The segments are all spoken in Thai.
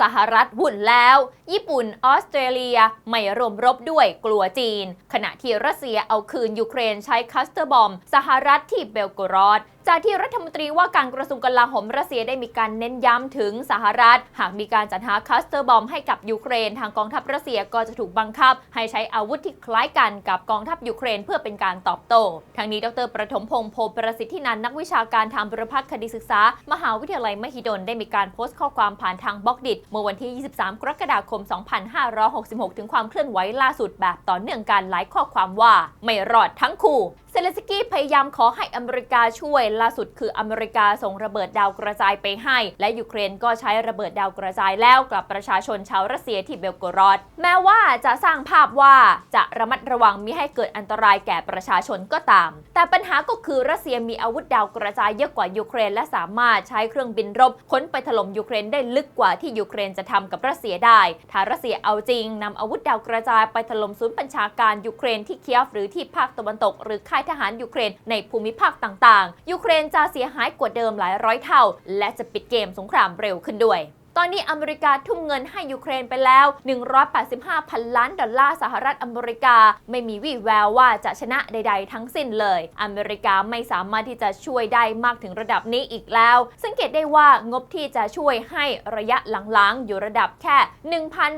สหรัฐวุ่นแล้ว ญี่ปุ่นออสเตรเลียไม่รวมรบด้วยกลัวจีน ขณะที่รัสเซียเอาคืนยูเครนใช้คัสเตอร์บอม สหรัฐที่เบลกรอด จากที่รัฐมนตรีว่าการกระทรวงกลาโหมรัสเซียได้มีการเน้นย้ำถึงสหรัฐ หากมีการจัดหาคัสเตอร์บอมให้กับยูเครน ทางกองทัพรัสเซียก็จะถูกบังคับ ให้ใช้อาวุธที่คล้ายกันกับกองทัพยูเครนเพื่อเป็นการตอบโต้ทั้งนี้ดรประถมพงษ์โพประสิทธินันนักวิชาการทางบุรพัฒน์คดีศึกษา มหาวิทยาลัยมหิดลได้มีการโพสต์ข้อความผ่านทางบล็อกดิเมื่อวันที่ 23 กรกฎาคม 2566 ถึงความเคลื่อนไหวล่าสุดแบบต่อเนื่องกันหลายข้อความว่า ไม่รอดทั้งคู่เซเลสกี้พยายามขอให้อเมริกาช่วยล่าสุดคืออเมริกาส่งระเบิดดาวกระจายไปให้ และยูเครนก็ใช้ระเบิดดาวกระจายแล้วกับประชาชนชาวรัสเซียที่เบลโกรอด แม้ว่าจะสร้างภาพว่าจะระมัดระวังมิให้เกิดอันตรายแก่ประชาชนก็ตาม แต่ปัญหาก็คือรัสเซียมีอาวุธดาวกระจายเยอะกว่ายูเครน และสามารถใช้เครื่องบินรบค้นไปถล่มยูเครนได้ลึกกว่าที่ยูเครนจะทำกับรัสเซียได้ ถ้ารัสเซียเอาจริงนำอาวุธดาวกระจายไปถล่มศูนย์บัญชาการยูเครนที่เคียฟหรือที่ภาคตะวันตก หรือค่ายทหารยูเครนในภูมิภาคต่างๆยูเครนจะเสียหายกว่าเดิมหลายร้อยเท่า และจะปิดเกมสงครามเร็วขึ้นด้วย ตอนนี้อเมริกาทุ่มเงินให้ยูเครนไปแล้ว 185พันล้านดอลลาร์สหรัฐอเมริกา ไม่มีวี่แววว่าจะชนะใด ๆ ทั้งสิ้นเลย อเมริกาไม่สามารถที่จะช่วยได้มากถึงระดับนี้อีกแล้ว สังเกตได้ว่างบที่จะช่วยให้ระยะหลังๆ อยู่ระดับแค่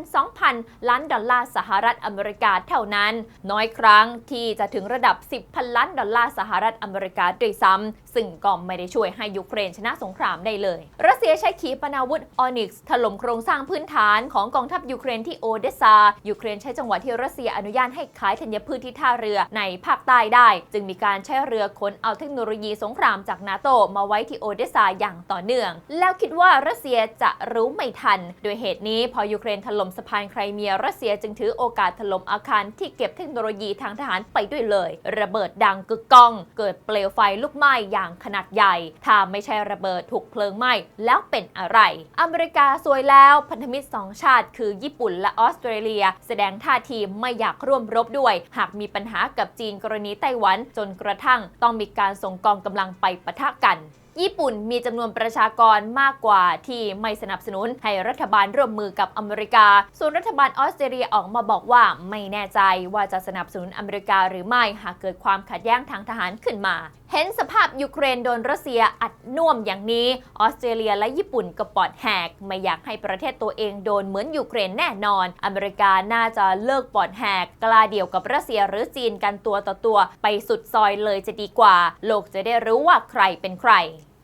1,000-2,000 ล้านดอลลาร์สหรัฐอเมริกาเท่านั้น น้อยครั้งที่จะถึงระดับ 10พันล้านดอลลาร์สหรัฐอเมริกาด้วยซ้ำซึ่งก็ไม่ได้ช่วยให้ยูเครนชนะสงครามได้เลย รัสเซียใช้ขีปนาวุธออนิกส์ถล่มโครงสร้างพื้นฐานของกองทัพยูเครนที่โอเดสซา ยูเครนใช้จังหวะที่รัสเซียอนุญาตให้ขายธัญพืชที่ท่าเรือในภาคใต้ได้ จึงมีการใช้เรือขนเอาเทคโนโลยีสงครามจากนาโตมาไว้ที่โอเดสซาอย่างต่อเนื่อง แล้วคิดว่ารัสเซียจะรู้ไม่ทัน โดยเหตุนี้พอยูเครนถล่มสะพานไครเมียรัสเซียจึงถือโอกาสถล่มอาคารที่เก็บเทคโนโลยีทางทหารไปด้วยเลย ระเบิดดังกึกก้อง เกิดเปลวไฟลุกไหม้อย่างขนาดใหญ่ ถ้าไม่ใช่ระเบิดถูกเพลิงไหม้แล้วเป็นอะไร อเมริกาสวยแล้วพันธมิตรสองชาติ คือญี่ปุ่นและออสเตรเลีย แสดงท่าทีไม่อยากร่วมรบด้วย หากมีปัญหากับจีนกรณีไต้หวันจนกระทั่งต้องมีการส่งกองกำลังไปปะทะกัน ญี่ปุ่นมีจำนวนประชากรมากกว่าที่ไม่สนับสนุนให้รัฐบาลร่วมมือกับอเมริกา ส่วนรัฐบาลออสเตรเลียออกมาบอกว่าไม่แน่ใจว่าจะสนับสนุนอเมริกาหรือไม่หากเกิดความขัดแย้งทางทหารขึ้นมา เห็นสภาพยูเครนโดนรัสเซียอัดน่วมอย่างนี้ ออสเตรเลียและญี่ปุ่นก็ปอดแหก ไม่อยากให้ประเทศตัวเองโดนเหมือนยูเครนแน่นอน อเมริกาน่าจะเลิกปอดแหกกล้าเดียวกับรัสเซียหรือจีนกันตัวต่อตัว ไปสุดซอยเลยจะดีกว่า โลกจะได้รู้ว่าใครเป็นใคร